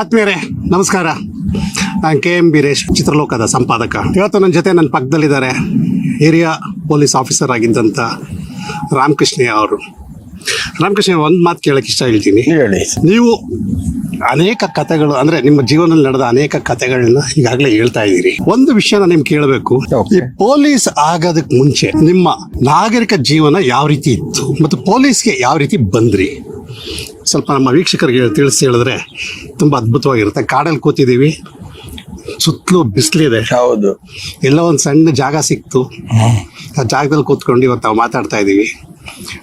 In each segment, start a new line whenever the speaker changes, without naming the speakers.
ಆತ್ಮೀಯರೇ ನಮಸ್ಕಾರ. ನಾನು ಕೆ ಎಂ ಬೀರೇಶ್ ಚಿತ್ರಲೋಕದ ಸಂಪಾದಕ. ಇವತ್ತು ನನ್ನ ಜೊತೆ ನನ್ನ ಪಕ್ಕದಲ್ಲಿದ್ದಾರೆ ಏರಿಯಾ ಪೊಲೀಸ್ ಆಫೀಸರ್ ಆಗಿದ್ದಂಥ ರಾಮಕೃಷ್ಣಯ್ಯ ಅವರು. ರಾಮಕೃಷ್ಣ ಒಂದು ಮಾತು ಕೇಳಕ್ಕೆ ಇಷ್ಟ ಹೇಳ್ತೀನಿ.
ಹೇಳಿ.
ನೀವು ಅನೇಕ ಕಥೆಗಳು ಅಂದ್ರೆ ನಿಮ್ಮ ಜೀವನದಲ್ಲಿ ನಡೆದ ಅನೇಕ ಕಥೆಗಳನ್ನ ಈಗಾಗಲೇ ಹೇಳ್ತಾ ಇದ್ದೀರಿ. ಒಂದು ವಿಷಯ ನಾನು ನಿಮ್ಗೆ ಕೇಳಬೇಕು. ಈ ಪೊಲೀಸ್ ಆಗೋದಕ್ಕೆ ಮುಂಚೆ ನಿಮ್ಮ ನಾಗರಿಕ ಜೀವನ ಯಾವ ರೀತಿ ಇತ್ತು? ಮತ್ತು ಪೊಲೀಸ್ಗೆ ಯಾವ ರೀತಿ ಬಂದ್ರಿ? ಸ್ವಲ್ಪ ನಮ್ಮ ವೀಕ್ಷಕರಿಗೆ ತಿಳಿಸಿ ಹೇಳಿದ್ರೆ ತುಂಬಾ ಅದ್ಭುತವಾಗಿರುತ್ತೆ. ಕಾಡಲ್ಲಿ ಕೂತಿದ್ದೀವಿ. ಸುತ್ತಲೂ ಬಿಸಿಲಿದೆ.
ಹೌದು.
ಎಲ್ಲೋ ಒಂದು ಸಣ್ಣ ಜಾಗ ಸಿಕ್ತು. ಆ ಜಾಗದಲ್ಲಿ ಕೂತ್ಕೊಂಡು ಇವತ್ತು ನಾವು ಮಾತಾಡ್ತಾ ಇದ್ದೀವಿ.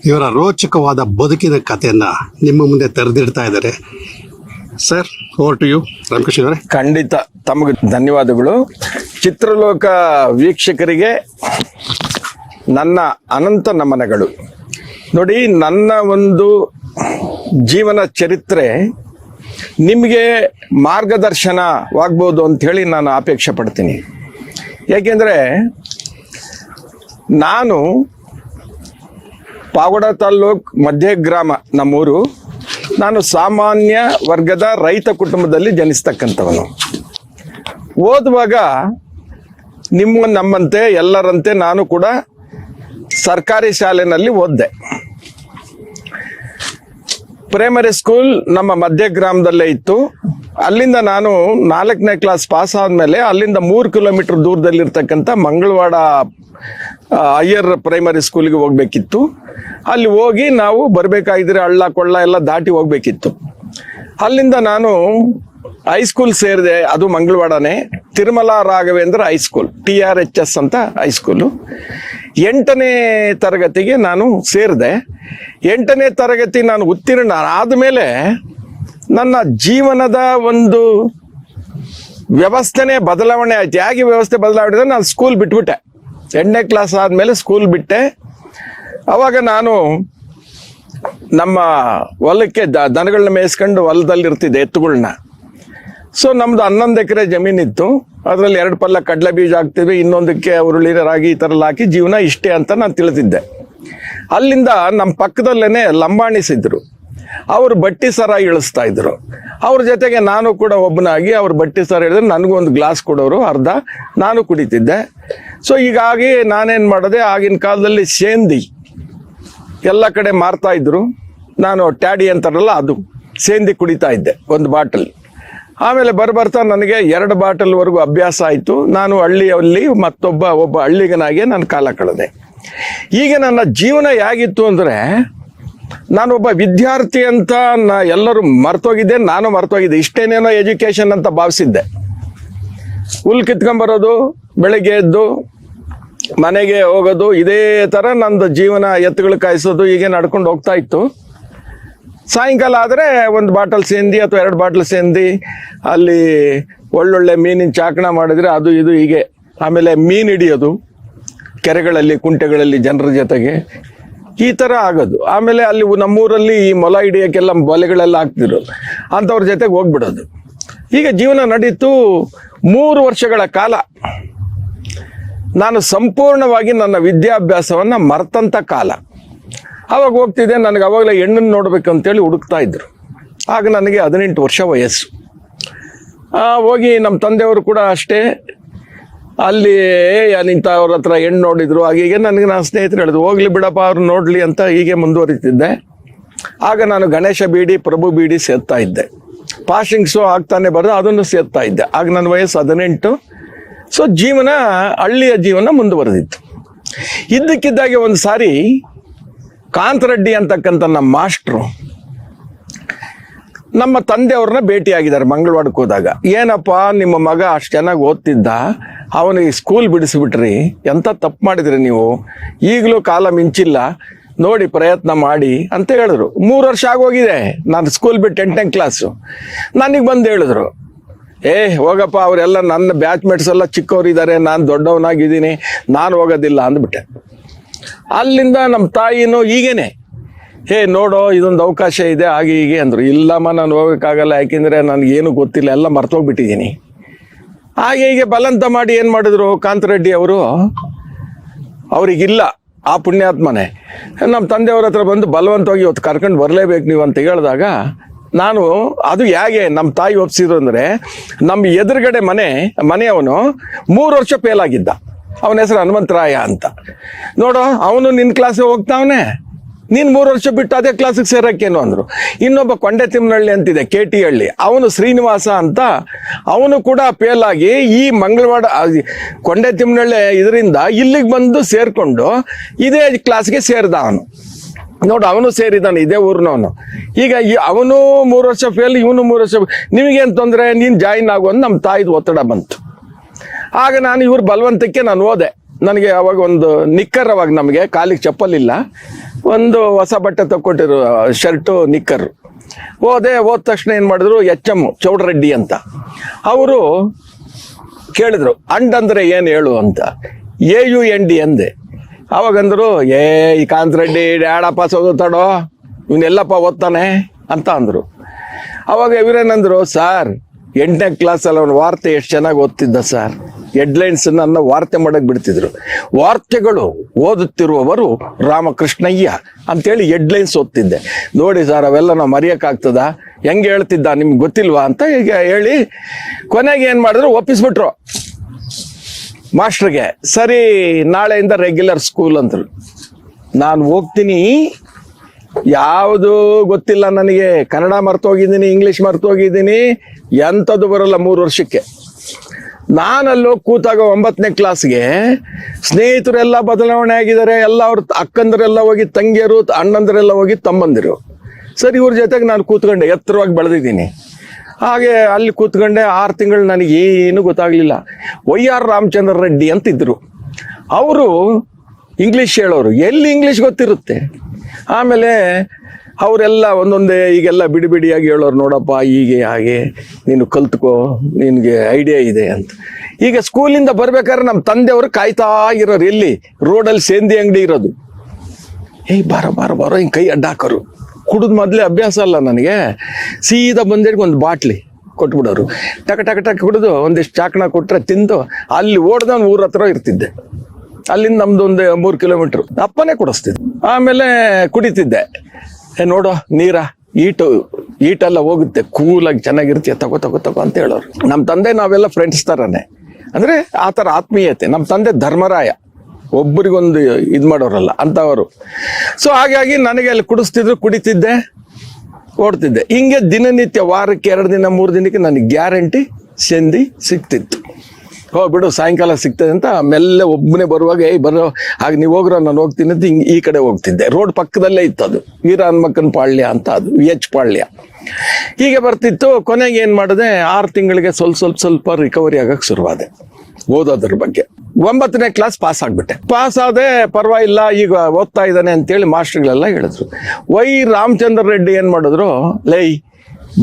ಇವರ ರೋಚಕವಾದ ಬದುಕಿನ ಕಥೆಯನ್ನ ನಿಮ್ಮ ಮುಂದೆ ತೆರೆದಿಡ್ತಾ ಇದ್ದಾರೆ. Sir over to you Ramakrishna ಅವರೇ.
ಖಂಡಿತ. ತಮಗೆ ಧನ್ಯವಾದಗಳು. ಚಿತ್ರಲೋಕ ವೀಕ್ಷಕರಿಗೆ ನನ್ನ ಅನಂತ ನಮನಗಳು. ನೋಡಿ ನನ್ನ ಒಂದು ಜೀವನ ಚರಿತ್ರೆ ನಿಮಗೆ ಮಾರ್ಗದರ್ಶನವಾಗ್ಬೋದು ಅಂತ ಹೇಳಿ ನಾನು ಅಪೇಕ್ಷೆ ಪಡ್ತೀನಿ. ಏಕೆಂದರೆ ನಾನು ಪಾವಡ ತಾಲ್ಲೂಕ್ ಮಧ್ಯ ಗ್ರಾಮ ನಮ್ಮೂರು, ನಾನು ಸಾಮಾನ್ಯ ವರ್ಗದ ರೈತ ಕುಟುಂಬದಲ್ಲಿ ಜನಿಸ್ತಕ್ಕಂಥವನು. ಓದುವಾಗ ನಿಮ್ಮ ನಮ್ಮಂತೆ ಎಲ್ಲರಂತೆ ನಾನು ಕೂಡ ಸರ್ಕಾರಿ ಶಾಲೆಯಲ್ಲಿ ಓದಿದೆ. ಪ್ರೈಮರಿ ಸ್ಕೂಲ್ ನಮ್ಮ ಮಧ್ಯ ಗ್ರಾಮದಲ್ಲೇ ಇತ್ತು. ಅಲ್ಲಿಂದ ನಾನು ನಾಲ್ಕನೇ ಕ್ಲಾಸ್ ಪಾಸ್ ಆದಮೇಲೆ ಅಲ್ಲಿಂದ ಮೂರು ಕಿಲೋಮೀಟರ್ ದೂರದಲ್ಲಿರ್ತಕ್ಕಂಥ ಮಂಗಳವಾಡ ಅಯ್ಯರ್ ಪ್ರೈಮರಿ ಸ್ಕೂಲ್ಗೆ ಹೋಗ್ಬೇಕಿತ್ತು. ಅಲ್ಲಿ ಹೋಗಿ ನಾವು ಬರಬೇಕಾಗಿದ್ರೆ ಹಳ್ಳ, ಕೊಳ್ಳ ಎಲ್ಲ ದಾಟಿ ಹೋಗ್ಬೇಕಿತ್ತು. ಅಲ್ಲಿಂದ ನಾನು ಹೈಸ್ಕೂಲ್ ಸೇರಿದೆ, ಅದು ಮಂಗಳವಾಡನೇ. Tirumala Raghavendra high school T R H S ಅಂತ ಹೈಸ್ಕೂಲು ಎಂಟನೇ ತರಗತಿಗೆ ನಾನು ಸೇರಿದೆ. ಎಂಟನೇ ತರಗತಿ ನಾನು ಉತ್ತೀರ್ಣ ಆದಮೇಲೆ ನನ್ನ ಜೀವನದ ಒಂದು ವ್ಯವಸ್ಥೆನೇ ಬದಲಾವಣೆ ಆಯ್ತು. ಹೇಗೆ ವ್ಯವಸ್ಥೆ ಬದಲಾವಣೆ ನಾನು ಸ್ಕೂಲ್ ಬಿಟ್ಬಿಟ್ಟೆ. ಎಂಟನೇ ಕ್ಲಾಸ್ ಆದಮೇಲೆ ಸ್ಕೂಲ್ ಬಿಟ್ಟೆ. ಅವಾಗ ನಾನು ನಮ್ಮ ಹೊಲಕ್ಕೆ ದ, ದನಗಳನ್ನ ಮೇಯಿಸ್ಕೊಂಡು ಹೊಲದಲ್ಲಿ ಇರ್ತಿದ್ದೆ ಎತ್ತುಗಳನ್ನ ಸೊ ನಮ್ದು ಹನ್ನೊಂದು ಎಕರೆ ಜಮೀನಿತ್ತು ಅದರಲ್ಲಿ ಎರಡು ಪಲ್ಲ ಕಡಲೆ ಬೀಜ ಹಾಕ್ತಿದ್ವಿ. ಇನ್ನೊಂದಕ್ಕೆ ಹುರುಳಿ ರಾಗಿ ಈ ಥರ ಎಲ್ಲ ಹಾಕಿ ಜೀವನ ಇಷ್ಟೇ ಅಂತ ನಾನು ತಿಳಿದಿದ್ದೆ. ಅಲ್ಲಿಂದ ನಮ್ಮ ಪಕ್ಕದಲ್ಲೇನೆ ಲಂಬಾಣಿಸಿದ್ರು ಅವರು ಬಟ್ಟಿ ಸರ ಇಳಿಸ್ತಾ ಇದ್ರು. ಅವ್ರ ಜೊತೆಗೆ ನಾನು ಕೂಡ ಒಬ್ಬನಾಗಿ ಅವ್ರು ಬಟ್ಟಿ ಸರ ಹೇಳಿದ್ರೆ ನನಗೂ ಒಂದು ಗ್ಲಾಸ್ ಕೊಡೋರು ಅರ್ಧ ನಾನು ಕುಡಿತಿದ್ದೆ. ಸೊ ಹೀಗಾಗಿ ನಾನೇನು ಮಾಡಿದೆ ಆಗಿನ ಕಾಲದಲ್ಲಿ ಸೇಂದಿ ಎಲ್ಲ ಕಡೆ ಮಾರ್ತಾ ಇದ್ರು. ನಾನು ಟ್ಯಾಡಿ ಅಂತಾರಲ್ಲ ಅದು ಸೇಂದಿ ಕುಡಿತಾ ಇದ್ದೆ ಒಂದು ಬಾಟಲ್. ಆಮೇಲೆ ಬರ್ಬರ್ತಾ ನನಗೆ ಎರಡು ಬಾಟಲ್ವರೆಗೂ ಅಭ್ಯಾಸ ಆಯಿತು. ನಾನು ಹಳ್ಳಿಯಲ್ಲಿ ಮತ್ತೊಬ್ಬ ಒಬ್ಬ ಹಳ್ಳಿಗನಾಗೆ ನಾನು ಕಾಲ ಕಳೆದೆ. ಈಗ ನನ್ನ ಜೀವನ ಹೇಗಿತ್ತು ಅಂದರೆ ನಾನೊಬ್ಬ ವಿದ್ಯಾರ್ಥಿ ಅಂತ ನಾ ಎಲ್ಲರೂ ಮರ್ತೋಗಿದ್ದೆ ನಾನು ಮರ್ತೋಗಿದ್ದೆ ಇಷ್ಟೇನೇನೋ ಎಜುಕೇಷನ್ ಅಂತ ಭಾವಿಸಿದ್ದೆ. ಹುಲ್ ಕಿತ್ಕೊಂಬರೋದು ಬೆಳಗ್ಗೆ ಎದ್ದು ಮನೆಗೆ ಹೋಗೋದು, ಇದೇ ಥರ ನಂದು ಜೀವನ ಎತ್ತುಗಳು ಕಾಯಿಸೋದು, ಹೀಗೆ ನಡ್ಕೊಂಡು ಹೋಗ್ತಾ ಇತ್ತು. ಸಾಯಂಕಾಲ ಆದರೆ ಒಂದು ಬಾಟಲ್ ಸೇಂದಿ ಅಥವಾ ಎರಡು ಬಾಟಲ್ ಸೇಂದಿ ಅಲ್ಲಿ ಒಳ್ಳೊಳ್ಳೆ ಮೀನಿನ ಚಾಕಣ ಮಾಡಿದ್ರೆ ಅದು ಇದು ಹೀಗೆ, ಆಮೇಲೆ ಮೀನು ಹಿಡಿಯೋದು. ಕೆರೆಗಳಲ್ಲಿ, ಕುಂಟೆಗಳಲ್ಲಿ ಜನರ ಜೊತೆಗೆ ಈ ಥರ ಆಗೋದು. ಆಮೇಲೆ ಅಲ್ಲಿ ನಮ್ಮೂರಲ್ಲಿ ಈ ಮೊಲ ಹಿಡಿಯೋಕ್ಕೆಲ್ಲ ಬಲೆಗಳೆಲ್ಲ ಹಾಕ್ತಿರು ಅಂಥವ್ರ ಜೊತೆಗೆ ಹೋಗ್ಬಿಡೋದು. ಈಗ ಜೀವನ ನಡೀತು ಮೂರು ವರ್ಷಗಳ ಕಾಲ. ನಾನು ಸಂಪೂರ್ಣವಾಗಿ ನನ್ನ ವಿದ್ಯಾಭ್ಯಾಸವನ್ನು ಮರೆತಂಥ ಕಾಲ. ಅವಾಗ ಹೋಗ್ತಿದ್ದೆ, ನನಗೆ ಅವಾಗಲೇ ಹೆಣ್ಣನ್ನು ನೋಡಬೇಕು ಅಂತೇಳಿ ಹುಡುಕ್ತಾ ಇದ್ರು. ಆಗ ನನಗೆ ಹದಿನೆಂಟು ವರ್ಷ ವಯಸ್ಸು. ಹೋಗಿ ನಮ್ಮ ತಂದೆಯವರು ಕೂಡ ಅಷ್ಟೇ ಅಲ್ಲಿ ಇಂಥವ್ರ ಹತ್ರ ಹೆಣ್ಣು ನೋಡಿದ್ರು. ಹಾಗೆ ನನಗೆ ನಾನು ಸ್ನೇಹಿತರು ಹೇಳಿದ್ರು, ಹೋಗ್ಲಿ ಬಿಡಪ್ಪ, ಅವ್ರು ನೋಡಲಿ ಅಂತ ಹೀಗೆ ಮುಂದುವರಿತಿದ್ದೆ. ಆಗ ನಾನು ಗಣೇಶ ಬೀಡಿ, ಪ್ರಭು ಬೀಡಿ ಸೇರ್ತಾ ಇದ್ದೆ. ಪಾಸಿಂಗ್ ಶೋ ಆಗ್ತಾನೆ ಬರೋದು ಅದನ್ನು ಸೇರ್ತಾ ಇದ್ದೆ. ಆಗ ನನ್ನ ವಯಸ್ಸು ಹದಿನೆಂಟು. ಸೊ ಜೀವನ, ಹಳ್ಳಿಯ ಜೀವನ ಮುಂದುವರೆದಿತ್ತು. ಇದ್ದಕ್ಕಿದ್ದಾಗೆ ಒಂದು ಸಾರಿ, ಕಾಂತರೆಡ್ಡಿ ಅಂತಕ್ಕಂಥ ನಮ್ಮ ಮಾಸ್ಟ್ರು, ನಮ್ಮ ತಂದೆಯವ್ರನ್ನ ಭೇಟಿಯಾಗಿದ್ದಾರೆ ಮಂಗಳವಾಡಕ್ಕೆ ಹೋದಾಗ. ಏನಪ್ಪ, ನಿಮ್ಮ ಮಗ ಅಷ್ಟು ಚೆನ್ನಾಗಿ ಓದ್ತಿದ್ದ? ಅವನಿಗೆ ಸ್ಕೂಲ್ ಬಿಡಿಸಿಬಿಟ್ರಿ ಎಂಥ ತಪ್ಪು ಮಾಡಿದ್ರಿ ನೀವು? ಈಗಲೂ ಕಾಲ ಮಿಂಚಿಲ್ಲ. ನೋಡಿ ಪ್ರಯತ್ನ ಮಾಡಿ ಅಂತ ಹೇಳಿದ್ರು. ಮೂರು ವರ್ಷ ಆಗೋಗಿದೆ. ನಾನು ಸ್ಕೂಲ್ ಬಿಟ್ಟು ಎಂಟನೇ ಕ್ಲಾಸು ನನಗೆ ಬಂದು ಹೇಳಿದ್ರು. ಏ, ಹೋಗಪ್ಪ, ಅವರೆಲ್ಲ ನನ್ನ ಬ್ಯಾಚ್ಮೇಟ್ಸ್ ಎಲ್ಲ ಚಿಕ್ಕವರಿದ್ದಾರೆ, ನಾನು ದೊಡ್ಡವನಾಗಿದ್ದೀನಿ, ನಾನು ಹೋಗೋದಿಲ್ಲ ಅಂದ್ಬಿಟ್ಟೆ. ಅಲ್ಲಿಂದ ನಮ್ಮ ತಾಯಿನೂ ಈಗೇನೆ, ಹೇ, ನೋಡೋ, ಇದೊಂದು ಅವಕಾಶ ಇದೆ, ಹಾಗೆ ಹೀಗೆ ಅಂದರು. ಇಲ್ಲಮ್ಮ, ನಾನು ಹೋಗೋಕ್ಕಾಗಲ್ಲ, ಯಾಕೆಂದರೆ ನನಗೇನು ಗೊತ್ತಿಲ್ಲ, ಎಲ್ಲ ಮರ್ತೋಗ್ಬಿಟ್ಟಿದ್ದೀನಿ. ಹಾಗೆ ಹೀಗೆ ಬಲಂತ ಮಾಡಿ ಏನು ಮಾಡಿದ್ರು ಕಾಂತರೆಡ್ಡಿ ಅವರು? ಅವರಿಗಿಲ್ಲ ಆ ಪುಣ್ಯಾತ್ಮನೆ. ನಮ್ಮ ತಂದೆಯವ್ರ ಹತ್ರ ಬಂದು ಬಲವಂತವಾಗಿ ಇವತ್ತು ಕರ್ಕೊಂಡು ಬರಲೇಬೇಕು ನೀವು ಅಂತ ಹೇಳಿದಾಗ, ನಾನು ಅದು ಹೇಗೆ ನಮ್ಮ ತಾಯಿ ಒಪ್ಸಿದ್ರು ಅಂದರೆ ನಮ್ಮ ಎದುರುಗಡೆ ಮನೆ, ಮನೆಯವನು ಮೂರು ವರ್ಷ ಫೇಲ್ ಆಗಿದ್ದ. ಅವನ ಹೆಸರು ಹನುಮಂತರಾಯ ಅಂತ. ನೋಡು, ಅವನು ನಿನ್ನ ಕ್ಲಾಸಿಗೆ ಹೋಗ್ತಾವನೆ. ನೀನು ಮೂರು ವರ್ಷ ಬಿಟ್ಟು ಅದೇ ಕ್ಲಾಸಿಗೆ ಸೇರಕ್ಕೇನು ಅಂದರು. ಇನ್ನೊಬ್ಬ ಕೊಂಡೆ ತಿಮ್ಮನಹಳ್ಳಿ ಅಂತಿದೆ ಕೆ ಟಿ ಹಳ್ಳಿ ಅವನು ಶ್ರೀನಿವಾಸ ಅಂತ. ಅವನು ಕೂಡ ಫೇಲ್ ಆಗಿ ಈ ಮಂಗಳವಾಡ ಕೊಂಡೆ ತಿಮ್ಮನಹಳ್ಳಿ ಇದರಿಂದ ಇಲ್ಲಿಗೆ ಬಂದು ಸೇರಿಕೊಂಡು ಇದೇ ಕ್ಲಾಸ್ಗೆ ಸೇರಿದ ಅವನು. ನೋಡು, ಅವನು ಸೇರಿದ್ದಾನೆ ಇದೇ ಊರಿನವನು. ಈಗ ಅವನು ಮೂರು ವರ್ಷ ಫೇಲ್ ಇವನು ಮೂರು ವರ್ಷ ನಿಮಗೇನು ತೊಂದರೆ? ನೀನು ಜಾಯಿನ್ ಆಗು ನಮ್ಮ ತಾಯಿದು ಒತ್ತಡ ಬಂತು. ಆಗ ನಾನು ಇವ್ರ ಬಲವಂತಕ್ಕೆ ನಾನು ಹೋದೆ. ನನಗೆ ಅವಾಗ ಒಂದು ನಿಕ್ಕರ್ ಅವಾಗ ನಮಗೆ ಕಾಲಿಗೆ ಚಪ್ಪಲಿಲ್ಲ. ಒಂದು ಹೊಸ ಬಟ್ಟೆ ತಕ್ಕೊಟ್ಟಿರು ಶರ್ಟು, ನಿಕ್ಕರ್. ಹೋದೆ, ಹೋದ ತಕ್ಷಣ ಏನು ಮಾಡಿದ್ರು? ಎಚ್ ಎಂ ಚೌಡರೆಡ್ಡಿ ಅಂತ. ಅವರು ಕೇಳಿದ್ರು, ಅಂಡ್ ಅಂದ್ರೆ ಏನು ಹೇಳು ಅಂತ. ಎ ಯು ಎನ್ ಡಿ ಅಂದೆ. ಅವಾಗಂದ್ರು ಏ, ಈ ರೆಡ್ಡಿ ಡ್ಯಾಡಪ್ಪ ಓದುತ್ತಾಡೋ ಇವನ್ನೆಲ್ಲಪ್ಪ ಓದ್ತಾನೆ? ಅಂತ ಅಂದರು. ಅವಾಗ ಇವರೇನಂದ್ರು, ಸರ್, ಎಂಟನೇ ಕ್ಲಾಸಲ್ಲಿ ಅವನು ವಾರ್ತೆ ಎಷ್ಟು ಚೆನ್ನಾಗಿ ಓದ್ತಿದ್ದ ಸರ್? ಹೆಡ್ಲೈನ್ಸ್ ನನ್ನ ವಾರ್ತೆ ಮಾಡಕ್ ಬಿಡ್ತಿದ್ರು. ವಾರ್ತೆಗಳು ಓದುತ್ತಿರುವವರು ರಾಮಕೃಷ್ಣಯ್ಯ ಅಂತೇಳಿ ಹೆಡ್ಲೈನ್ಸ್ ಓದ್ತಿದ್ದೆ. ನೋಡಿ ಸರ್ ಅವೆಲ್ಲ ನಾವು ಮರೆಯೋಕ್ಕಾಗ್ತದ ಹೆಂಗೆ ಹೇಳ್ತಿದ್ದ ನಿಮ್ಗೆ ಗೊತ್ತಿಲ್ವಾ ಅಂತ ಈಗ ಹೇಳಿ ಕೊನೆಗೆ ಏನು ಮಾಡಿದ್ರು? ಒಪ್ಪಿಸ್ಬಿಟ್ರು. ಮಾಸ್ಟ್ರಿಗೆ, ಸರಿ, ನಾಳೆಯಿಂದ ರೆಗ್ಯುಲರ್ ಸ್ಕೂಲ್ ಅಂದ್ರು. ನಾನು ಹೋಗ್ತೀನಿ. ಯಾವುದು ಗೊತ್ತಿಲ್ಲ ನನಗೆ. ಕನ್ನಡ ಮರ್ತೋಗಿದ್ದೀನಿ ಇಂಗ್ಲೀಷ್ ಮರ್ತೋಗಿದ್ದೀನಿ ಎಂಥದ್ದು ಬರಲ್ಲ ಮೂರು ವರ್ಷಕ್ಕೆ. ನಾನಲ್ಲೋ ಕೂತಾಗ ಒಂಬತ್ತನೇ ಕ್ಲಾಸ್ಗೆ ಸ್ನೇಹಿತರೆಲ್ಲ ಬದಲಾವಣೆ ಆಗಿದ್ದಾರೆ, ಎಲ್ಲ ಅವ್ರ ಅಕ್ಕಂದರೆಲ್ಲ ಹೋಗಿ ತಂಗಿಯರು, ಅಣ್ಣಂದರೆಲ್ಲ ಹೋಗಿ ತಮ್ಮಂದಿರು. ಸರ್, ಇವ್ರ ಜೊತೆಗೆ ನಾನು ಕೂತ್ಕೊಂಡೆ, ಎತ್ತರವಾಗಿ ಬೆಳೆದಿದ್ದೀನಿ. ಹಾಗೆ ಅಲ್ಲಿ ಕೂತ್ಕೊಂಡೆ, ಆರು ತಿಂಗಳು ನನಗೆ ಏನು ಗೊತ್ತಾಗಲಿಲ್ಲ. ವೈ ಆರ್ ರಾಮಚಂದ್ರ ರೆಡ್ಡಿ ಅಂತಿದ್ರು. ಅವರು ಇಂಗ್ಲೀಷ್ ಹೇಳೋರು. ಎಲ್ಲಿ ಇಂಗ್ಲೀಷ್ ಗೊತ್ತಿರುತ್ತೆ? ಆಮೇಲೆ ಅವರೆಲ್ಲ ಒಂದೊಂದೇ, ಈಗೆಲ್ಲ ಬಿಡಿ ಬಿಡಿಯಾಗಿ ಹೇಳೋರು ನೋಡಪ್ಪ, ಹೀಗೆ, ಹಾಗೆ. ನೀನು ಕಲ್ತ್ಕೋ, ನಿನಗೆ ಐಡಿಯಾ ಇದೆ ಅಂತ. ಈಗ ಸ್ಕೂಲಿಂದ ಬರ್ಬೇಕಾದ್ರೆ ನಮ್ಮ ತಂದೆಯವರು ಕಾಯ್ತಾ ಇರೋರು ಎಲ್ಲಿ? ರೋಡಲ್ಲಿ ಸೇಂದಿ ಅಂಗಡಿ ಇರೋದು. ಏಯ್, ಬಾರ ಬಾರ, ಬಾರೋ, ಹಿಂಗೆ ಕೈ ಅಡ್ಡ ಹಾಕೋರು. ಕುಡಿದ ಮೊದಲೇ ಅಭ್ಯಾಸ ಅಲ್ಲ ನನಗೆ. ಸೀದಾ ಬಂದೇಳಿಗೆ ಒಂದು ಬಾಟ್ಲಿ ಕೊಟ್ಬಿಡೋರು. ಟಕ ಟಕ ಟಕ ಕುಡಿದು ಒಂದಿಷ್ಟು ಚಾಕಣ ಕೊಟ್ಟರೆ ತಿಂದು ಅಲ್ಲಿ ಓಡ್ದವನು ಊರ ಹತ್ರ ಇರ್ತಿದ್ದೆ. ಅಲ್ಲಿಂದ ನಮ್ದು ಒಂದು ಮೂರು ಕಿಲೋಮೀಟ್ರ್ ಅಪ್ಪನೇ ಕೊಡಿಸ್ತಿದ್ದೆ. ಆಮೇಲೆ ಕುಡಿತಿದ್ದೆ. ನೋಡೋ, ನೀರ, ಈಟು, ಈಟೆಲ್ಲ ಹೋಗುತ್ತೆ. ಕೂಲಾಗಿ ಚೆನ್ನಾಗಿರ್ತೀಯ ತಗೋ ತಗೋ ತಗೋ ಅಂತ ಹೇಳೋರು. ನಮ್ಮ ತಂದೆ ನಾವೆಲ್ಲ ಫ್ರೆಂಡ್ಸ್ ಥರನೇ ಅಂದರೆ ಆ ಥರ ಆತ್ಮೀಯತೆ. ನಮ್ಮ ತಂದೆ ಧರ್ಮರಾಯ. ಒಬ್ಬರಿಗೊಂದು ಇದು ಮಾಡೋರಲ್ಲ, ಅಂತವರು. ಸೊ ಹಾಗಾಗಿ ನನಗೆ ಅಲ್ಲಿ ಕುಡಿಸ್ತಿದ್ರು, ಕುಡಿತಿದ್ದೆ, ಓಡ್ತಿದ್ದೆ. ಹಿಂಗೆ ದಿನನಿತ್ಯ ವಾರಕ್ಕೆ ಎರಡು ದಿನ, ಮೂರು ದಿನಕ್ಕೆ ನನಗೆ ಗ್ಯಾರಂಟಿ ಸಂಧಿ ಸಿಗ್ತಿತ್ತು. ಬಿಡು ಸಾಯಂಕಾಲ ಸಿಗ್ತದೆ ಅಂತ ಮೆಲ್ಲೆ ಒಬ್ಬನೇ ಬರುವಾಗ, ಏಯ್, ಬರೋ, ಹಾಗೆ ನೀವು ಹೋಗ್ರ, ನಾನು ಹೋಗ್ತೀನಿ ಅಂತ ಹಿಂಗೆ ಈ ಕಡೆ ಹೋಗ್ತಿದ್ದೆ. ರೋಡ್ ಪಕ್ಕದಲ್ಲೇ ಇತ್ತು ಅದು. ವೀರ ಹನುಮಕ್ಕನ ಪಾಳ್ಯ ಅಂತ ಅದು ವಿ ಎಚ್ ಪಾಳ್ಯ. ಹೀಗೆ ಬರ್ತಿತ್ತು. ಕೊನೆಗೆ ಏನು ಮಾಡಿದೆ, ಆರು ತಿಂಗಳಿಗೆ ಸ್ವಲ್ಪ ಸ್ವಲ್ಪ ಸ್ವಲ್ಪ ರಿಕವರಿ ಆಗಕ್ಕೆ ಶುರುವಾದೆ ಓದೋದ್ರ ಬಗ್ಗೆ. ಒಂಬತ್ತನೇ ಕ್ಲಾಸ್ ಪಾಸ್ ಆಗ್ಬಿಟ್ಟೆ. ಪಾಸ್ ಆದೆ ಪರವಾಗಿಲ್ಲ, ಈಗ ಓದ್ತಾ ಇದ್ದಾನೆ ಅಂತೇಳಿ ಮಾಸ್ಟರ್ಗಳೆಲ್ಲ ಹೇಳಿದ್ರು. ವೈ ರಾಮಚಂದ್ರ ರೆಡ್ಡಿ ಏನು ಮಾಡಿದ್ರು, ಲೈ,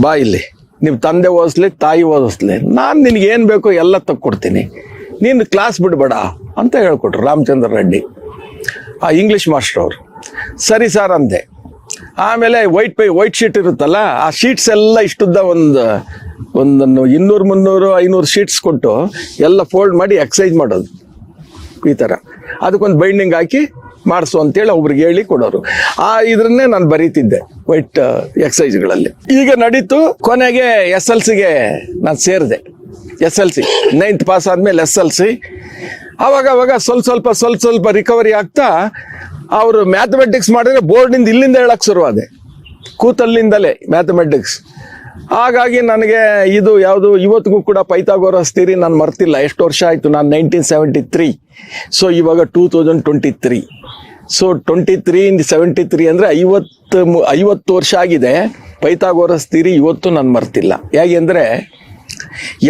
ಬಾ ಇಲ್ಲಿ. ನೀವು ತಂದೆ ಓದಿಸ್ಲಿ, ತಾಯಿ ಓದಿಸ್ಲಿ, ನಾನು ನಿನಗೆ ಏನು ಬೇಕೋ ಎಲ್ಲ ತಕ್ಕೊಡ್ತೀನಿ ನೀನು ಕ್ಲಾಸ್ ಬಿಡಬೇಡ ಅಂತ ಹೇಳ್ಕೊಟ್ರು ರಾಮಚಂದ್ರ ರೆಡ್ಡಿ. ಆ ಇಂಗ್ಲೀಷ್ ಮಾಸ್ಟರ್ ಅವರು. ಸರಿ ಸರ್ ಅಂದೆ. ಆಮೇಲೆ ವೈಟ್ ಪೈ ವೈಟ್ ಶೀಟ್ ಇರುತ್ತಲ್ಲ, ಆ ಶೀಟ್ಸ್ ಎಲ್ಲ ಇಷ್ಟುದ್ದ ಒಂದು, ಒಂದನ್ನು ಇನ್ನೂರು ಮುನ್ನೂರು, ಐನೂರು ಶೀಟ್ಸ್ ಕೊಟ್ಟು ಎಲ್ಲ ಫೋಲ್ಡ್ ಮಾಡಿ ಎಕ್ಸೈಸ್ ಮಾಡೋದು. ಈ ಥರ ಅದಕ್ಕೊಂದು ಬೈಂಡಿಂಗ್ ಹಾಕಿ ಮಾಡಿಸು ಅಂತೇಳಿ ಒಬ್ರಿಗೆ ಹೇಳಿ ಕೊಡೋರು. ಆ ಇದ್ರನ್ನೇ ನಾನು ಬರೀತಿದ್ದೆ ವೈಟ್ ಎಕ್ಸೈಸ್ಗಳಲ್ಲಿ ಈಗ ನಡೀತು, ಕೊನೆಗೆ ಎಸ್ ಎಲ್ ಸಿಗೆ ನಾನು ಸೇರಿದೆ. S L C ninth pass ಆದಮೇಲೆ ಎಸ್ ಎಲ್ ಸಿ ಅವಾಗ ಅವಾಗ ಸ್ವಲ್ಪ ಸ್ವಲ್ಪ ಸ್ವಲ್ಪ ಸ್ವಲ್ಪ ರಿಕವರಿ ಆಗ್ತಾ, ಅವರು ಮ್ಯಾಥಮೆಟಿಕ್ಸ್ ಮಾಡಿದ್ರೆ ಬೋರ್ಡಿಂದ ಇಲ್ಲಿಂದ ಹೇಳಕ್ ಶುರುವಾದೆ. ಕೂತಲ್ಲಿಂದಲೇ ಮ್ಯಾಥಮೆಟಿಕ್ಸ್ ಹಾಗಾಗಿ ನನಗೆ ಇದು ಯಾವುದು, ಇವತ್ತಿಗೂ ಕೂಡ ಪೈತಾಗೋರ ಸ್ಥಿರಿ ನಾನು ಮರ್ತಿಲ್ಲ. ಎಷ್ಟು ವರ್ಷ ಆಯಿತು? ನಾನು ನೈನ್ಟೀನ್ ಸೆವೆಂಟಿ ತ್ರೀ ಸೊ ಇವಾಗ two thousand twenty three so twenty three ಇಂದ ಸೆವೆಂಟಿ ತ್ರೀ ಅಂದರೆ ಐವತ್ತು ಐವತ್ತು ವರ್ಷ ಆಗಿದೆ. ಪೈಥಾಗೋರಸ್ ತೀರಿ ಇವತ್ತು ನಾನು ಮರ್ತಿಲ್ಲ. ಹೇಗೆಂದರೆ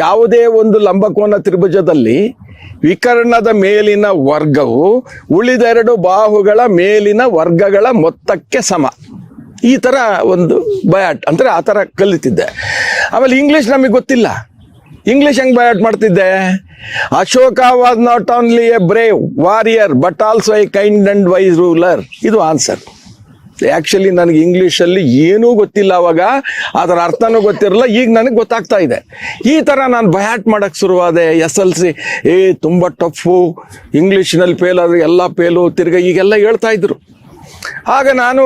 ಯಾವುದೇ ಒಂದು ಲಂಬಕೋನ ತ್ರಿಭುಜದಲ್ಲಿ ವಿಕರ್ಣದ ಮೇಲಿನ ವರ್ಗವು ಉಳಿದೆರಡು ಬಾಹುಗಳ ಮೇಲಿನ ವರ್ಗಗಳ ಮೊತ್ತಕ್ಕೆ ಸಮ. ಈ ಥರ ಒಂದು ಬಯಾಟ್, ಅಂದರೆ ಆ ಥರ ಕಲಿತಿದ್ದೆ. ಆಮೇಲೆ ಇಂಗ್ಲೀಷ್ ನಮಗೆ ಗೊತ್ತಿಲ್ಲ. ಇಂಗ್ಲೀಷ್ ಹೆಂಗೆ ಬಯಾಟ್ ಮಾಡ್ತಿದ್ದೆ? Ashoka was not only a brave warrior but also a kind and wise ruler ಇದು ಆನ್ಸರ್ ಆ್ಯಕ್ಚುಲಿ ನನಗೆ ಇಂಗ್ಲೀಷಲ್ಲಿ ಏನೂ ಗೊತ್ತಿಲ್ಲ ಅವಾಗ. ಅದರ ಅರ್ಥನೂ ಗೊತ್ತಿರಲ್ಲ. ಈಗ ನನಗೆ ಗೊತ್ತಾಗ್ತಾ ಇದೆ. ಈ ಥರ ನಾನು ಬಯಾಟ್ ಮಾಡೋಕ್ಕೆ ಶುರುವಾದೆ. ಎಸ್ ಎಲ್ ಸಿ, ಏ, ತುಂಬ ಟಫು ಇಂಗ್ಲೀಷ್ನಲ್ಲಿ ಫೇಲ್ ಆದರೆ ಎಲ್ಲ ಫೇಲು ತಿರ್ಗ ಈಗೆಲ್ಲ ಹೇಳ್ತಾ ಇದ್ರು. ಆಗ ನಾನು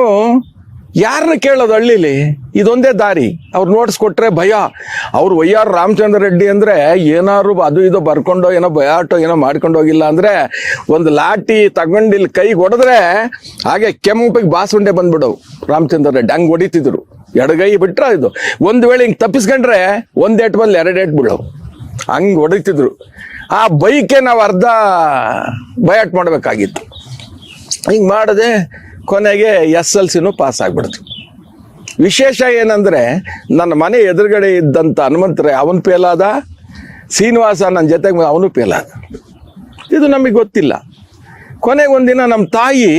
ಯಾರನ್ನ ಕೇಳೋದು ಹಳ್ಳಿಲಿ? ಇದೊಂದೇ ದಾರಿ. ಅವ್ರು ನೋಡ್ಸ್ಕೊಟ್ರೆ ಭಯ. ಅವ್ರು ವೈ ಆರ್ ರಾಮಚಂದ್ರ ರೆಡ್ಡಿ ಅಂದ್ರೆ ಏನಾರು ಅದು ಇದು ಬರ್ಕೊಂಡೋ ಏನೋ ಬಯಾಟೋ ಏನೋ ಮಾಡ್ಕೊಂಡೋಗಿಲ್ಲ ಅಂದ್ರೆ ಒಂದು ಲಾಟಿ ತಗೊಂಡು ಇಲ್ಲಿ ಕೈಗೆ ಹೊಡೆದ್ರೆ ಹಾಗೆ ಕೆಂಪಿಗೆ ಬಾಸುಂಡೆ ಬಂದ್ಬಿಡವು ರಾಮಚಂದ್ರ ರೆಡ್ಡಿ. ಹಂಗೆ ಹೊಡಿತಿದ್ರು. ಎಡಗೈ ಬಿಟ್ರೆ ಇದು. ಒಂದು ವೇಳೆ ಹಿಂಗೆ ತಪ್ಪಿಸ್ಕೊಂಡ್ರೆ ಒಂದ್ ಏಟ್ ಬಂದು ಎರಡು ಏಟ್ ಬಿಡವು. ಹಂಗೆ ಹೊಡಿತಿದ್ರು. ಆ ಬೈಕೆ ನಾವು ಅರ್ಧ ಬಯಾಟ್ ಮಾಡಬೇಕಾಗಿತ್ತು. ಹಿಂಗೆ ಮಾಡದೆ ಕೊನೆಗೆ ಎಸ್ ಎಲ್ ಸಿನೂ ಪಾಸ್ ಆಗ್ಬಿಡ್ತು. ವಿಶೇಷ ಏನಂದರೆ ನನ್ನ ಮನೆ ಎದುರುಗಡೆ ಇದ್ದಂಥ ಹನುಮಂತರೇ ಅವನು ಪೇಲಾದ ಶ್ರೀನಿವಾಸ ನನ್ನ ಜೊತೆಗೆ ಅವನು ಪೇಲಾದ ಇದು ನಮಗೆ ಗೊತ್ತಿಲ್ಲ. ಕೊನೆಗೆ ಒಂದಿನ ನಮ್ಮ ತಾಯಿ,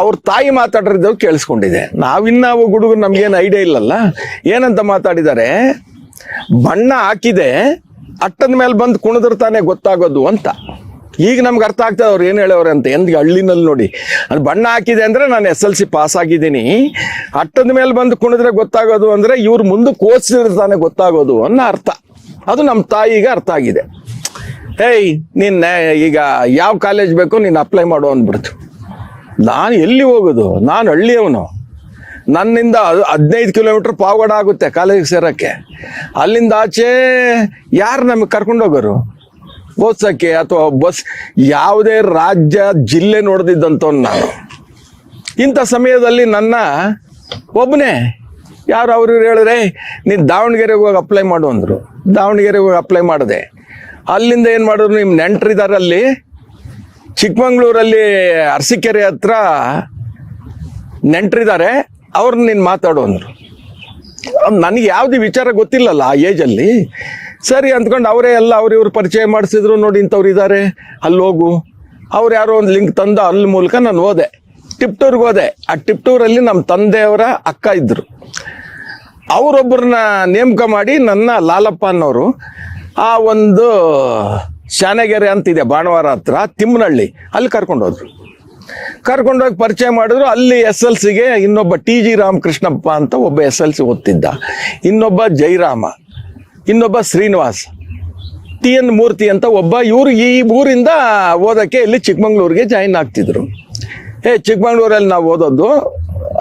ಅವ್ರ ತಾಯಿ ಮಾತಾಡಿರೋದು ಕೇಳಿಸ್ಕೊಂಡಿದೆ. ನಾವಿನ್ನಾವು ಹುಡುಗರು ನಮಗೇನು ಐಡಿಯಾ ಇಲ್ಲಲ್ಲ. ಏನಂತ ಮಾತಾಡಿದ್ದಾರೆ ಬಣ್ಣ ಹಾಕಿದೆ, ಅಟ್ಟದ ಮೇಲೆ ಬಂದು ಕುಣಿದ್ರೆ ತಾನೇ ಗೊತ್ತಾಗೋದು ಅಂತ. ಈಗ ನಮ್ಗೆ ಅರ್ಥ ಆಗ್ತದೆ ಅವ್ರು ಏನು ಹೇಳೋರು ಅಂತ. ಎಂದಿಗೆ ಹಳ್ಳಿನಲ್ಲಿ ನೋಡಿ. ಅದು ಬಣ್ಣ ಹಾಕಿದೆ ಅಂದರೆ ನಾನು ಎಸ್ ಎಲ್ ಸಿ ಪಾಸ್ ಆಗಿದ್ದೀನಿ. ಅಟ್ಟದ ಮೇಲೆ ಬಂದು ಕುಣಿದ್ರೆ ಗೊತ್ತಾಗೋದು ಅಂದರೆ ಇವ್ರು ಮುಂದೆ ಓದಿಸಿದ್ರೆ ತಾನೇ ಗೊತ್ತಾಗೋದು ಅನ್ನೋ ಅರ್ಥ. ಅದು ನಮ್ಮ ತಾಯಿಗೆ ಅರ್ಥ ಆಗಿದೆ. ಏಯ್ ನಿನ್ನ ಈಗ ಯಾವ ಕಾಲೇಜ್ ಬೇಕು ನೀನು ಅಪ್ಲೈ ಮಾಡು ಅಂದ್ಬಿಡ್ತು. ನಾನು ಎಲ್ಲಿ ಹೋಗೋದು? ನಾನು ಹಳ್ಳಿಯವನು. ನನ್ನಿಂದ ಹದಿನೈದು ಕಿಲೋಮೀಟ್ರ್ ಪಾವಗಡ ಆಗುತ್ತೆ ಕಾಲೇಜಿಗೆ ಸೇರೋಕ್ಕೆ. ಅಲ್ಲಿಂದ ಆಚೆ ಯಾರು ನಮಗೆ ಕರ್ಕೊಂಡು ಹೋಗೋರು ಓದ್ಸಕ್ಕೆ ಅಥವಾ ಬಸ್ ಯಾವುದೇ ರಾಜ್ಯ, ಜಿಲ್ಲೆ ನೋಡ್ದಿದ್ದಂಥವ್ನು ನಾನು. ಇಂಥ ಸಮಯದಲ್ಲಿ ನನ್ನ ಒಬ್ಬನೇ ಯಾರು ಅವ್ರು ಹೇಳಿದ್ರೆ ನೀನು ದಾವಣಗೆರೆಗೆ ಹೋಗಿ ಅಪ್ಲೈ ಮಾಡು ಅಂದರು. ದಾವಣಗೆರೆಗೆ ಹೋಗಿ ಅಪ್ಲೈ ಮಾಡಿದೆ. ಅಲ್ಲಿಂದ ಏನು ಮಾಡಿದ್ರು ನಿಮ್ಮ ನೆಂಟರಿದ್ದಾರೆ ಅಲ್ಲಿ, ಚಿಕ್ಕಮಂಗ್ಳೂರಲ್ಲಿ ಅರಸಿಕೆರೆ ಹತ್ರ ನೆಂಟರಿದ್ದಾರೆ ಅವ್ರನ್ನ ನೀನು ಮಾತಾಡು ಅಂದರು. ನನಗೆ ಯಾವುದೇ ವಿಚಾರ ಗೊತ್ತಿಲ್ಲಲ್ಲ ಆ ಏಜಲ್ಲಿ ಸರಿ ಅಂದ್ಕೊಂಡು ಅವರೇ ಎಲ್ಲ ಅವ್ರು ಇವ್ರು ಪರಿಚಯ ಮಾಡಿಸಿದ್ರು ನೋಡಿ ಇಂಥವ್ರು ಇದ್ದಾರೆ ಅಲ್ಲಿ ಹೋಗು. ಅವ್ರು ಯಾರೋ ಒಂದು ಲಿಂಕ್ ತಂದ ಅಲ್ಲಿ ಮೂಲಕ ನಾನು ಹೋದೆ. ಟಿಪ್ಟೂರ್ಗೆ ಹೋದೆ. ಆ ಟಿಪ್ಟೂರಲ್ಲಿ ನಮ್ಮ ತಂದೆಯವರ ಅಕ್ಕ ಇದ್ದರು ಅವರೊಬ್ಬರನ್ನ ನೇಮಕ ಮಾಡಿ ನನ್ನ ಲಾಲಪ್ಪ ಅನ್ನೋರು ಆ ಒಂದು ಶಾನೆಗೆರೆ ಅಂತಿದೆ ಬಾಣವಾರ ಹತ್ರ, ತಿಮ್ಮನಹಳ್ಳಿ. ಅಲ್ಲಿ ಕರ್ಕೊಂಡೋದ್ರು ಕರ್ಕೊಂಡೋಗಿ ಪರಿಚಯ ಮಾಡಿದ್ರು. ಅಲ್ಲಿ ಎಸ್ ಎಲ್ ಸಿಗೆ ಇನ್ನೊಬ್ಬ ಟಿ ಜಿ ರಾಮಕೃಷ್ಣಪ್ಪ ಅಂತ ಒಬ್ಬ ಎಸ್ ಎಲ್ ಸಿ ಓದ್ತಿದ್ದ. ಇನ್ನೊಬ್ಬ ಜೈರಾಮ. ಇನ್ನೊಬ್ಬ ಶ್ರೀನಿವಾಸ್. ಟಿ ಎನ್ ಮೂರ್ತಿ ಅಂತ ಒಬ್ಬ ಇವರು ಈ ಊರಿಂದ ಓದೋಕ್ಕೆ ಇಲ್ಲಿ ಚಿಕ್ಕಮಂಗ್ಳೂರಿಗೆ ಜಾಯಿನ್ ಆಗ್ತಿದ್ರು. ಏ, ಚಿಕ್ಕಮಂಗ್ಳೂರಲ್ಲಿ ನಾವು ಓದೋದು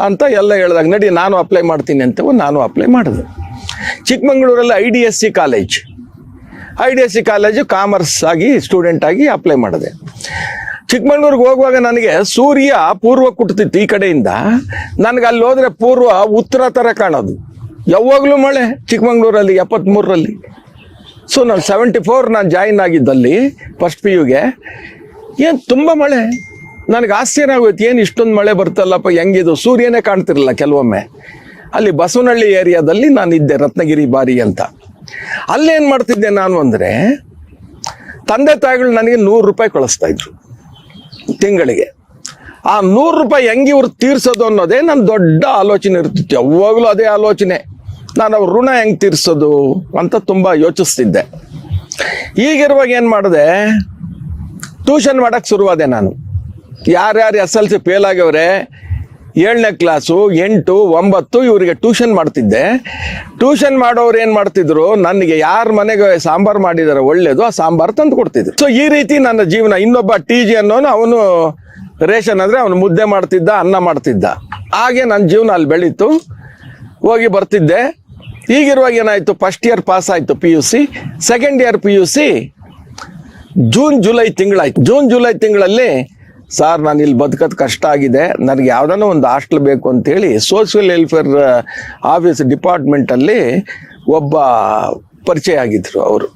ಅಂತ ಎಲ್ಲ ಹೇಳಿದಾಗ, ನಡಿ, ನಾನು ಅಪ್ಲೈ ಮಾಡ್ತೀನಿ ಅಂತ ನಾನು ಅಪ್ಲೈ ಮಾಡಿದೆ. ಚಿಕ್ಕಮಂಗ್ಳೂರಲ್ಲಿ I D S C college I D S C college commerce ಆಗಿ ಸ್ಟೂಡೆಂಟ್ ಆಗಿ ಅಪ್ಲೈ ಮಾಡಿದೆ. ಚಿಕ್ಕಮಂಗ್ಳೂರಿಗೆ ಹೋಗುವಾಗ ನನಗೆ ಸೂರ್ಯ ಪೂರ್ವ ಕುಟ್ತಿತ್ತು ಈ ಕಡೆಯಿಂದ. ನನಗೆ ಅಲ್ಲಿ ಹೋದ್ರೆ ಪೂರ್ವ ಉತ್ತರ ಥರ ಕಾಣೋದು. ಯಾವಾಗಲೂ ಮಳೆ ಚಿಕ್ಕಮಂಗ್ಳೂರಲ್ಲಿ ಎಪ್ಪತ್ತ್ಮೂರರಲ್ಲಿ ಸೊ ನಾನು ಸೆವೆಂಟಿ ಫೋರ್ ನಾನು ಜಾಯಿನ್ ಆಗಿದ್ದಲ್ಲಿ ಫಸ್ಟ್ ಪಿ ಯುಗೆ ಏನು ತುಂಬ ಮಳೆ. ನನಗೆ ಆಶ್ಚರ್ಯ ಆಗೋಯ್ತು, ಏನು ಇಷ್ಟೊಂದು ಮಳೆ ಬರ್ತಲ್ಲಪ್ಪ, ಹೆಂಗಿದು? ಸೂರ್ಯನೇ ಕಾಣ್ತಿರಲಿಲ್ಲ ಕೆಲವೊಮ್ಮೆ. ಅಲ್ಲಿ ಬಸವನಹಳ್ಳಿ ಏರಿಯಾದಲ್ಲಿ ನಾನು ಇದ್ದೆ, ರತ್ನಗಿರಿ ಬಾರಿ ಅಂತ. ಅಲ್ಲೇನು ಮಾಡ್ತಿದ್ದೆ ನಾನು ಅಂದರೆ, ತಂದೆ ತಾಯಿಗಳು ನನಗೆ ನೂರು ರೂಪಾಯಿ ಕಳಿಸ್ತಾ ಇದ್ರು ತಿಂಗಳಿಗೆ. ಆ ನೂರು ರೂಪಾಯಿ ಹೆಂಗೆ ಇವ್ರು ತೀರ್ಸೋದು ಅನ್ನೋದೇ ನನ್ನ ದೊಡ್ಡ ಆಲೋಚನೆ ಇರ್ತಿತ್ತು. ಯಾವಾಗಲೂ ಅದೇ ಆಲೋಚನೆ. ನಾನು ಅವ್ರ ಋಣ ಹೆಂಗೆ ತೀರ್ಸೋದು ಅಂತ ತುಂಬ ಯೋಚಿಸ್ತಿದ್ದೆ. ಈಗಿರುವಾಗ ಏನು ಮಾಡಿದೆ ಟ್ಯೂಷನ್ ಮಾಡೋಕ್ಕೆ ಶುರುವಾದೆ ನಾನು. ಯಾರ್ಯಾರು ಎಸ್ ಎಲ್ ಸಿ ಫೇಲ್ ಆಗ್ಯವ್ರೆ, ಏಳನೇ ಕ್ಲಾಸು ಎಂಟು, ಒಂಬತ್ತು ಇವರಿಗೆ ಟ್ಯೂಷನ್ ಮಾಡ್ತಿದ್ದೆ. ಟ್ಯೂಷನ್ ಮಾಡೋರು ಏನು ಮಾಡ್ತಿದ್ರು, ನನಗೆ ಯಾರ ಮನೆಗೆ ಸಾಂಬಾರು ಮಾಡಿದಾರೆ ಒಳ್ಳೇದು, ಆ ಸಾಂಬಾರು ತಂದು ಕೊಡ್ತಿದ್ರು. ಸೊ ಈ ರೀತಿ ನನ್ನ ಜೀವನ, ಇನ್ನೊಬ್ಬ ಟಿ ಜಿ ಅನ್ನೋನು ಅವನು ರೇಷನ್ ಅಂದರೆ ಅವನು ಮುದ್ದೆ ಮಾಡ್ತಿದ್ದ, ಅನ್ನ ಮಾಡ್ತಿದ್ದ. ಹಾಗೆ ನನ್ನ ಜೀವನ ಅಲ್ಲಿ ಬೆಳೀತು. ಹೋಗಿ ಬರ್ತಿದ್ದೆ. ಈಗಿರುವಾಗ ಏನಾಯಿತು? ಫಸ್ಟ್ ಇಯರ್ ಪಾಸ್ ಆಯಿತು P U C second year P U C June July ತಿಂಗಳಾಯ್ತು. ಜೂನ್ ಜುಲೈ ತಿಂಗಳಲ್ಲಿ, ಸರ್, ನಾನು ಇಲ್ಲಿ ಬದುಕೋದು ಕಷ್ಟ ಆಗಿದೆ. ನನಗೆ ಯಾವ್ದಾನ ಒಂದು ಹಾಸ್ಟೆಲ್ ಬೇಕು ಅಂತೇಳಿ ಸೋಷಿಯಲ್ ವೆಲ್ಫೇರ್ ಆಫೀಸ್ ಡಿಪಾರ್ಟ್ಮೆಂಟಲ್ಲಿ ಒಬ್ಬ ಪರಿಚಯ ಆಗಿದ್ರು ಅವರು.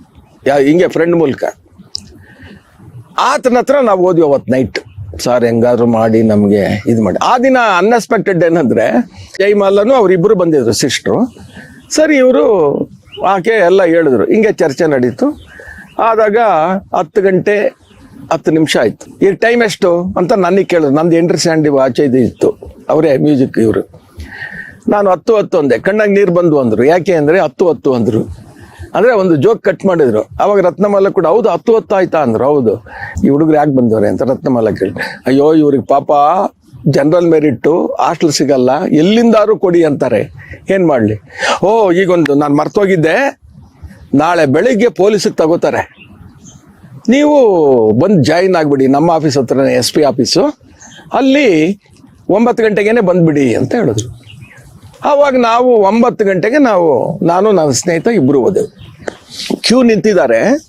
ಯಾ, ಹಿಂಗೆ ಫ್ರೆಂಡ್ ಮೂಲಕ. ಆತನ ಹತ್ರ ನಾವು ಓದಿ ಅವತ್ತು ನೈಟ್ ಸರ್, ಹೆಂಗಾದ್ರು ಮಾಡಿ ನಮಗೆ ಇದು ಮಾಡಿ. ಆ ದಿನ ಅನ್ಎಕ್ಸ್ಪೆಕ್ಟೆಡ್ ಏನಂದ್ರೆ ಜೈಮಾಲನು ಅವರಿಬ್ಬರು ಬಂದಿದ್ರು ಸಿಸ್ಟ್ರು ಸರಿ, ಇವರು ಆಕೆ ಎಲ್ಲ ಹೇಳಿದ್ರು. ಹಿಂಗೆ ಚರ್ಚೆ ನಡೀತು. ಆದಾಗ ಹತ್ತು ಗಂಟೆ ಹತ್ತು ನಿಮಿಷ ಆಯಿತು. ಈಗ ಟೈಮ್ ಎಷ್ಟು ಅಂತ ನನಗೆ ಕೇಳಿದ್ರು. ನಂದು ಎಂಟ್ರಿ ಸ್ಯಾಂಡಿ ಆಚೆ ಇದು ಇತ್ತು. ಅವರೇ ಮ್ಯೂಸಿಕ್ ಇವರು. ನಾನು ಹತ್ತು ಹತ್ತು ಅಂದೆ. ಕಣ್ಣಾಗ ನೀರು ಬಂದು ಅಂದರು. ಯಾಕೆ ಅಂದರೆ ಹತ್ತು ಹತ್ತು ಅಂದರು. ಅಂದರೆ ಒಂದು ಜೋಕ್ ಕಟ್ ಮಾಡಿದ್ರು. ಅವಾಗ ರತ್ನಮಾಲ ಕೂಡ, ಹೌದು, ಹತ್ತು ಹೊತ್ತು ಆಯ್ತಾ? ಅಂದರು. ಹೌದು. ಈ ಹುಡುಗರು ಯಾಕೆ ಬಂದವ್ರೆ? ಅಂತ ರತ್ನಮಾಲ ಕೇಳಿ ಅಯ್ಯೋ, ಇವ್ರಿಗೆ ಪಾಪ ಜನರಲ್ ಮೆರಿಟ್ಟು, ಹಾಸ್ಟೆಲ್ ಸಿಗಲ್ಲ ಎಲ್ಲಿಂದಾರು ಕೊಡಿ ಅಂತಾರೆ. ಏನು ಮಾಡಲಿ? ಓ, ಈಗೊಂದು ನಾನು ಮರ್ತೋಗಿದ್ದೆ. ನಾಳೆ ಬೆಳಿಗ್ಗೆ ಪೊಲೀಸಿಗೆ ತಗೋತಾರೆ. ನೀವು ಬಂದು ಜಾಯಿನ್ ಆಗಿಬಿಡಿ, ನಮ್ಮ ಆಫೀಸ್ ಹತ್ರನೇ, ಎಸ್ ಪಿ ಆಫೀಸು. ಅಲ್ಲಿ ಒಂಬತ್ತು ಗಂಟೆಗೇನೆ ಬಂದುಬಿಡಿ ಅಂತ ಹೇಳಿದ್ರು. ಆವಾಗ ನಾವು ಒಂಬತ್ತು ಗಂಟೆಗೆ ನಾವು, ನಾನು, ನನ್ನ ಸ್ನೇಹಿತ ಇಬ್ರು ಹೋದೆವು. ಕ್ಯೂ ನಿಂತಿದ್ದಾರೆ.